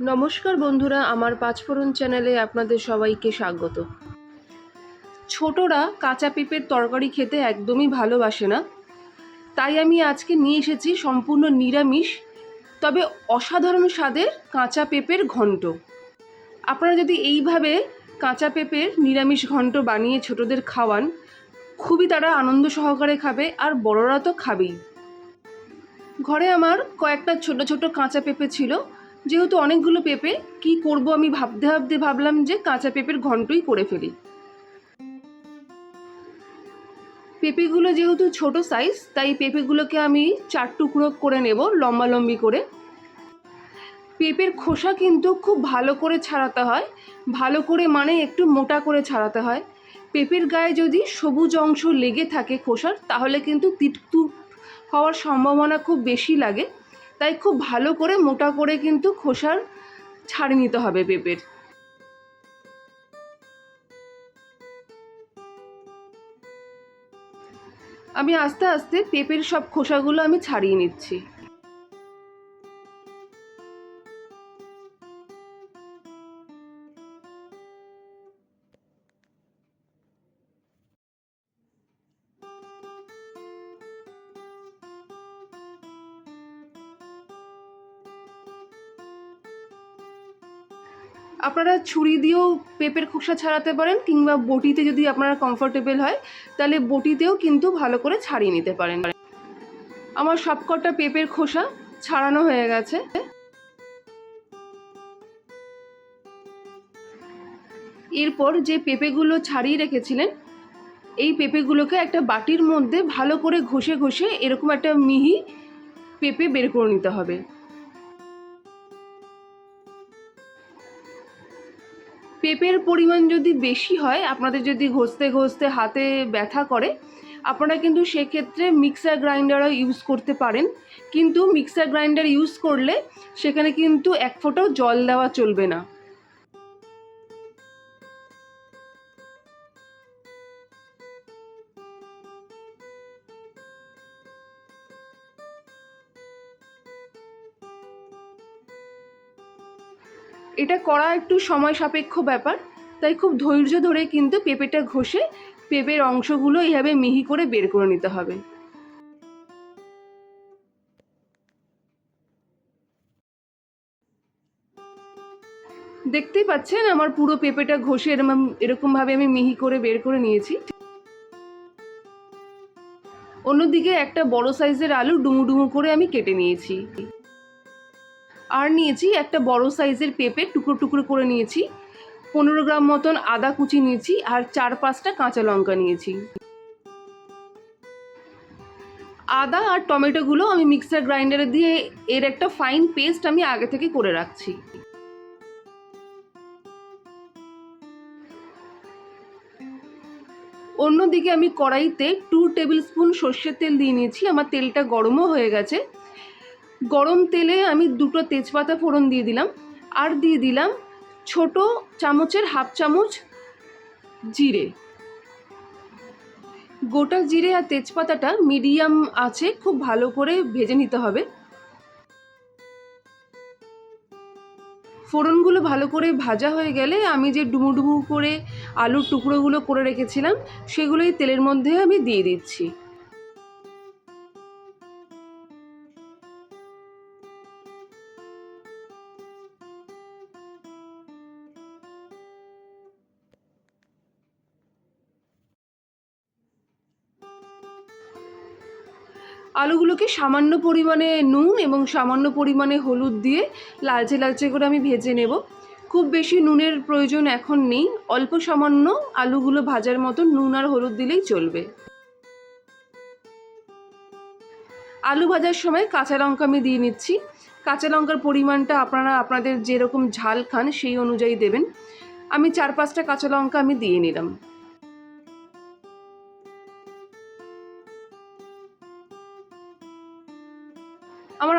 নমস্কার বন্ধুরা, আমার পাঁচফোড়ন চ্যানেলে আপনাদের সবাইকে স্বাগত। ছোটরা কাঁচা পেঁপের তরকারি খেতে একদমই ভালোবাসে না। তাই আমি আজকে নিয়ে এসেছি সম্পূর্ণ নিরামিষ, তবে অসাধারণ স্বাদের কাঁচা পেঁপের ঘন্ট। আপনারা যদি এইভাবে কাঁচা পেঁপের নিরামিষ ঘন্ট বানিয়ে ছোটদের খাওয়ান, খুবই তারা আনন্দ সহকারে খাবে আর বড়রা তো খাবেই। ঘরে আমার কয়েকটা ছোট ছোট কাঁচা পেঁপে ছিল যেহেতু অনেকগুলো পেঁপে, কি করব আমি ভাবতে ভাবতে ভাবলাম যে কাঁচা পেঁপের ঘন্টই করে ফেলি। পেঁপেগুলো যেহেতু ছোট সাইজ তাই পেঁপেগুলোকে আমি চার টুকরো করে নেব লম্বালম্বি করে। পেঁপের খোসা কিন্তু খুব ভালো করে ছাড়াতে হয়। ভালো করে মানে একটু মোটা করে ছাড়াতে হয়। পেঁপের গায়ে যদি সবুজ অংশ লেগে থাকে খোসার, তাহলে কিন্তু তিটতুট হওয়ার সম্ভাবনা খুব বেশি লাগে। তাই খুব ভালো করে মোটা করে কিন্তু খোসার ছাড়িয়ে নিতে হবে পেঁপের। আমি আস্তে আস্তে পেঁপের সব খোসাগুলো আমি ছাড়িয়ে নিচ্ছি। আপনারা ছুরি দিয়েও পেঁপের খোসা ছাড়াতে পারেন কিংবা বটিতে যদি আপনারা কমফোর্টেবল হয়, তাহলে বটিতেও কিন্তু ভালো করে ছাড়িয়ে নিতে পারেন। আমার সবকটা পেঁপের খোসা ছাড়ানো হয়ে গেছে। এরপর যে পেঁপেগুলো ছাড়িয়ে রেখেছিলেন, এই পেঁপেগুলোকে একটা বাটির মধ্যে ভালো করে ঘষে ঘষে এরকম একটা মিহি পেঁপে বের করে নিতে হবে। পেঁপের পরিমাণ যদি বেশি হয়, আপনাদের যদি ঘষতে ঘষতে হাতে ব্যথা করে, আপনারা কিন্তু সেক্ষেত্রে মিক্সার গ্রাইন্ডারও ইউজ করতে পারেন। কিন্তু মিক্সার গ্রাইন্ডার ইউজ করলে সেখানে কিন্তু এক ফোঁটাও জল দেওয়া চলবে না। এটা করা একটু সময় সাপেক্ষ ব্যাপার, তাই খুব ধৈর্য ধরে কিন্তু পেঁপেটা ঘষে পেঁপের অংশগুলো এইভাবে মিহি করে বের করে নিতে হবে। দেখতেই পাচ্ছেন আমার পুরো পেঁপেটা ঘষে এরকম এরকমভাবে আমি মিহি করে বের করে নিয়েছি। অন্যদিকে একটা বড় সাইজের আলু ডুমু ডুমু করে আমি কেটে নিয়েছি। আর নিয়েছি একটা বড় সাইজের পেঁপে, টুকরো টুকরো করে নিয়েছি। পনেরো গ্রাম মতন আদা কুচি নিয়েছি আর চার পাঁচটা কাঁচা লঙ্কা নিয়েছি। আদা আর টমেটোগুলো আমি মিক্সার গ্রাইন্ডারে দিয়ে এর একটা ফাইন পেস্ট আমি আগে থেকে করে রাখছি। অন্যদিকে আমি কড়াইতে টু টেবিল স্পুন সর্ষের তেল দিয়ে নিয়েছি। আমার তেলটা গরমও হয়ে গেছে। গরম তেলে আমি দুটো তেজপাতা ফোড়ন দিয়ে দিলাম। আর দিয়ে দিলাম ছোট চামচের হাফ চামচ জিরে। গোটা জিরে আর তেজপাতাটা মিডিয়াম আছে, খুব ভালো করে ভেজে নিতে হবে। ফোড়নগুলো ভালো করে ভাজা হয়ে গেলে আমি যে ডুমু ডুমু করে আলুর টুকরোগুলো করে রেখেছিলাম, সেগুলোই তেলের মধ্যে আমি দিয়ে দিচ্ছি। আলুগুলোকে সামান্য পরিমাণে নুন এবং সামান্য পরিমাণে হলুদ দিয়ে লালচে লালচে করে আমি ভেজে নেব। খুব বেশি নুনের প্রয়োজন এখন নেই, অল্প সামান্য আলুগুলো ভাজার মতো নুন আর হলুদ দিলেই চলবে। আলু ভাজার সময় কাঁচা লঙ্কা আমি দিয়ে নিচ্ছি। কাঁচা লঙ্কার পরিমাণটা আপনারা, আপনাদের যেরকম ঝাল খান সেই অনুযায়ী দেবেন। আমি চার পাঁচটা কাঁচা লঙ্কা আমি দিয়ে নিলাম।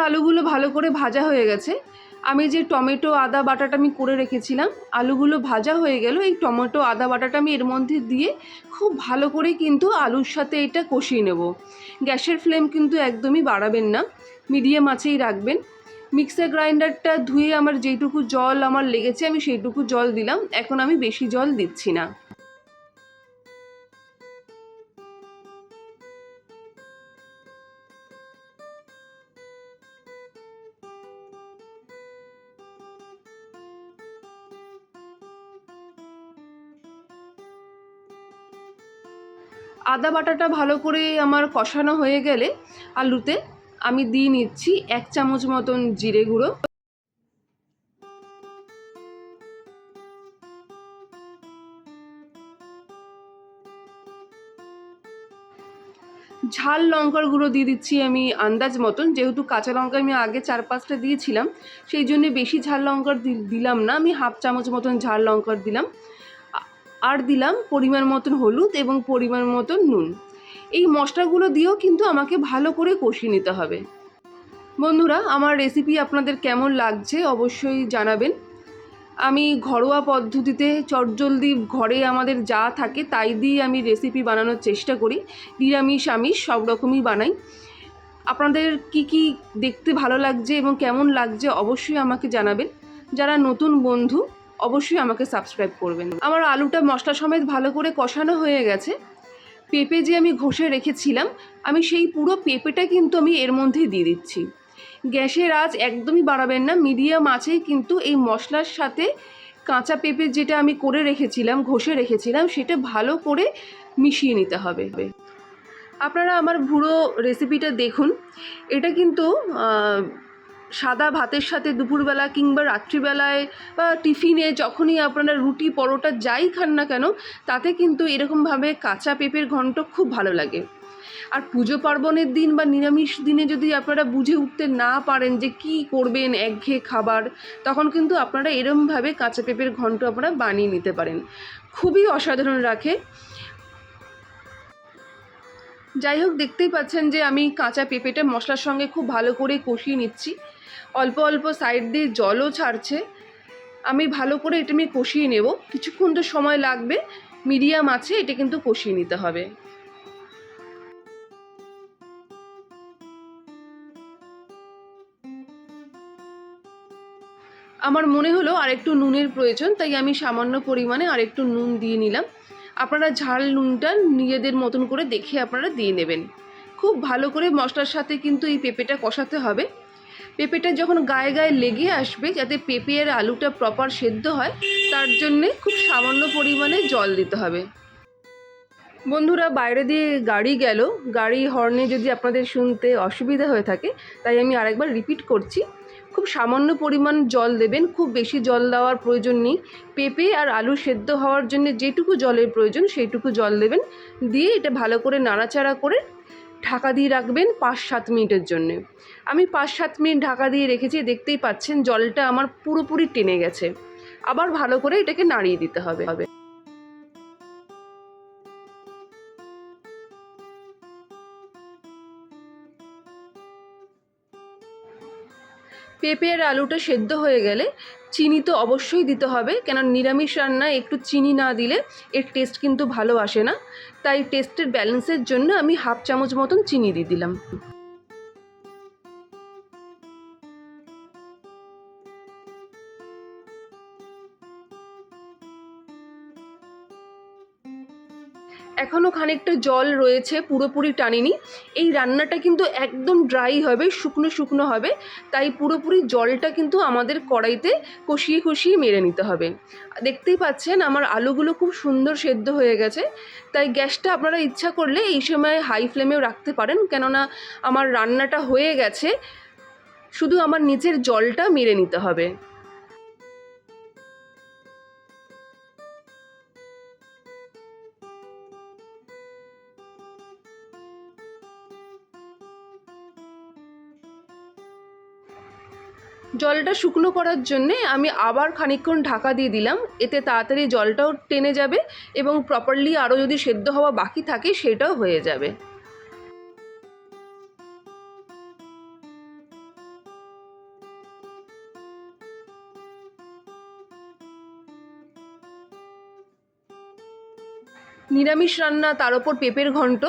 আলুগুলো ভালো করে ভাজা হয়ে গেছে। আমি যে টমেটো, আদা, বাটাটা আমি করে রেখেছিলাম, আলুগুলো ভাজা হয়ে গেল। এই টমেটো, আদা, বাটাটা আমি এর মধ্যে দিয়ে খুব ভালো করে কিন্তু আলুর সাথে এটা কষিয়ে নেব। গ্যাসের ফ্লেম কিন্তু একদমই বাড়াবেন না, মিডিয়াম আঁচেই রাখবেন। মিক্সার গ্রাইন্ডারটা ধুয়ে আমার যেইটুকু জল আমার লেগেছে, আমি সেইটুকু জল দিলাম। এখন আমি বেশি জল দিচ্ছি না। আদা বাটাটা ভালো করে আমার কষানো হয়ে গেলে আলুতে আমি দিয়ে নিচ্ছি এক চামচ মতন জিরে গুঁড়ো। ঝাল লঙ্কার গুঁড়ো দিয়ে দিচ্ছি আমি আন্দাজ মতন। যেহেতু কাঁচা লঙ্কা আমি আগে চার পাঁচটা দিয়েছিলাম, সেই জন্য বেশি ঝাল লঙ্কার দিলাম না। আমি হাফ চামচ মতন ঝাল লঙ্কার দিলাম। আর দিলাম পরিমাণ মতন হলুদ এবং পরিমাণ মতন নুন। এই মশলাগুলো দিয়েও কিন্তু আমাকে ভালো করে কষিয়ে নিতে হবে। বন্ধুরা, আমার রেসিপি আপনাদের কেমন লাগছে অবশ্যই জানাবেন। আমি ঘরোয়া পদ্ধতিতে চটজলদি ঘরে আমাদের যা থাকে তাই দিয়ে আমি রেসিপি বানানোর চেষ্টা করি। নিরামিষ, আমিষ সব রকমই বানাই। আপনাদের কি কি দেখতে ভালো লাগছে এবং কেমন লাগছে অবশ্যই আমাকে জানাবেন। যারা নতুন বন্ধু অবশ্যই আমাকে সাবস্ক্রাইব করবেন। আমার আলুটা মশলা সমেত ভালো করে কষানো হয়ে গেছে। পেঁপে যে আমি ঘষে রেখেছিলাম, আমি সেই পুরো পেঁপেটা কিন্তু আমি এর মধ্যে দিয়ে দিচ্ছি। গ্যাসের আঁচ একদমই বাড়াবেন না, মিডিয়াম আঁচেই কিন্তু এই মশলার সাথে কাঁচা পেঁপে যেটা আমি করে রেখেছিলাম, ঘষে রেখেছিলাম, সেটা ভালো করে মিশিয়ে নিতে হবে। আপনারা আমার পুরো রেসিপিটা দেখুন। এটা কিন্তু সাদা ভাতের সাথে দুপুরবেলা কিংবা রাত্রিবেলায়, বা টিফিনে যখনই আপনারা রুটি, পরোটা যাই খান না কেন, তাতে কিন্তু এরকমভাবে কাঁচা পেঁপের ঘন্ট খুব ভালো লাগে। আর পুজো পার্বণের দিন বা নিরামিষ দিনে যদি আপনারা বুঝে উঠতে না পারেন যে কি করবেন একঘেয়ে খাবার, তখন কিন্তু আপনারা এরমভাবে কাঁচা পেঁপের ঘন্ট আপনারা বানিয়ে নিতে পারেন। খুবই অসাধারণ রাখে। যাই হোক, দেখতেই পাচ্ছেন যে আমি কাঁচা পেঁপেটা মশলার সঙ্গে খুব ভালো করে কষিয়ে নিচ্ছি। অল্প অল্প সাইড দিয়ে জলও ছাড়ছে। আমি ভালো করে এটা আমি কষিয়ে নেব। কিছুক্ষণ তো সময় লাগবে। মিডিয়াম আছে, এটা কিন্তু কষিয়ে নিতে হবে। আমার মনে হলো আরেকটু নুনের প্রয়োজন, তাই আমি সামান্য পরিমাণে আরেকটু নুন দিয়ে নিলাম। আপনারা ঝাল নুনটা নিজেদের মতন করে দেখে আপনারা দিয়ে নেবেন। খুব ভালো করে মশলার সাথে কিন্তু এই পেঁপেটা কষাতে হবে। পেঁপেটা যখন গায়ে গায়ে লেগে আসবে যাতে পেঁপে আর আলুটা প্রপার সেদ্ধ হয়, তার জন্যে খুব সামান্য পরিমাণে জল দিতে হবে। বন্ধুরা, বাইরে দিয়ে গাড়ি গেল। গাড়ি হর্নে যদি আপনাদের শুনতে অসুবিধা হয়ে থাকে, তাই আমি আরেকবার রিপিট করছি। খুব সামান্য পরিমাণ জল দেবেন, খুব বেশি জল দেওয়ার প্রয়োজন নেই। পেঁপে আর আলু সেদ্ধ হওয়ার জন্য যেটুকু জলের প্রয়োজন, সেইটুকু জল দেবেন। দিয়ে এটা ভালো করে নাড়াচাড়া করে ঢাকা দিয়ে রাখবেন পাঁচ সাত মিনিটের জন্য। আমি পাঁচ সাত মিনিট ঢাকা দিয়ে রেখেছি, দেখতেই পাচ্ছেন জলটা আমার পুরোপুরি টেনে গেছে। আবার ভালো করে এটাকে নাড়িয়ে দিতে হবে। পেঁপে আর আলুটা সেদ্ধ হয়ে গেলে চিনি তো অবশ্যই দিতে হবে। কেন নিরামিষ রান্নায় একটু চিনি না দিলে এর টেস্ট কিন্তু ভালো আসে না। তাই টেস্টের ব্যালেন্সের জন্য আমি হাফ চামচ মতন চিনি দিয়ে দিলাম। এখনও খানিকটা জল রয়েছে, পুরোপুরি টানিনি। এই রান্নাটা কিন্তু একদম ড্রাই হবে, শুকনো শুকনো হবে, তাই পুরোপুরি জলটা কিন্তু আমাদের কড়াইতে কষিয়ে কষিয়ে মেরে নিতে হবে। দেখতেই পাচ্ছেন আমার আলুগুলো খুব সুন্দর সেদ্ধ হয়ে গেছে, তাই গ্যাসটা আপনারা ইচ্ছা করলে এই সময় হাই ফ্লেমেও রাখতে পারেন, কেননা আমার রান্নাটা হয়ে গেছে, শুধু আমার নিচের জলটা মেরে নিতে হবে। জলটা শুকনো করার জন্যে আমি আবার খানিকক্ষণ ঢাকা দিয়ে দিলাম। এতে তাড়াতাড়ি জলটাও টেনে যাবে এবং প্রপারলি আরও যদি সেদ্ধ হওয়া বাকি থাকে, সেটাও হয়ে যাবে। নিরামিষ রান্না তার ওপর পেঁপের ঘন্ট।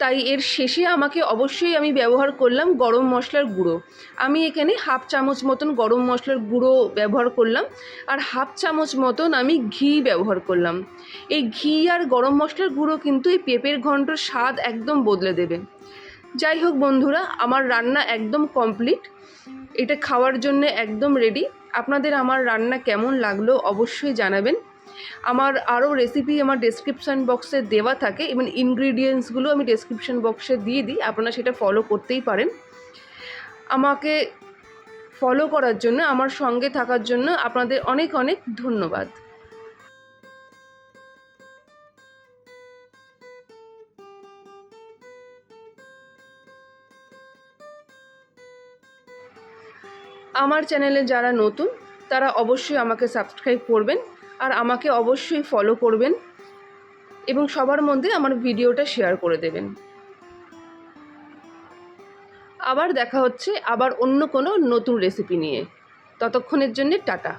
তাই এর শেষে আমাকে অবশ্যই আমি ব্যবহার করলাম গরম মশলার গুঁড়ো। আমি এখানে হাফ চামচ মতন গরম মশলার গুঁড়ো ব্যবহার করলাম আর হাফ চামচ মতন আমি ঘি ব্যবহার করলাম। এই ঘি আর গরম মশলার গুঁড়ো কিন্তু এই পেঁপের ঘন্টর স্বাদ একদম বদলে দেবে। যাই হোক বন্ধুরা, আমার রান্না একদম কমপ্লিট। এটা খাওয়ার জন্য একদম রেডি। আপনাদের আমার রান্না কেমন লাগল অবশ্যই জানাবেন। আমার আরও রেসিপি আমার ডেসক্রিপশান বক্সে দেওয়া থাকে এবং ইনগ্রিডিয়েন্টসগুলো আমি ডেসক্রিপশান বক্সে দিয়ে দিই, আপনারা সেটা ফলো করতেই পারেন। আমাকে ফলো করার জন্য, আমার সঙ্গে থাকার জন্য আপনাদের অনেক অনেক ধন্যবাদ। আমার চ্যানেলে যারা নতুন, তারা অবশ্যই আমাকে সাবস্ক্রাইব করবেন। আর আমাকে অবশ্যই ফলো করবেন এবং সবার মধ্যে আমার ভিডিওটা শেয়ার করে দেবেন। আবার দেখা হচ্ছে আবার অন্য কোনো নতুন রেসিপি নিয়ে। ততক্ষণের জন্যে টাটা।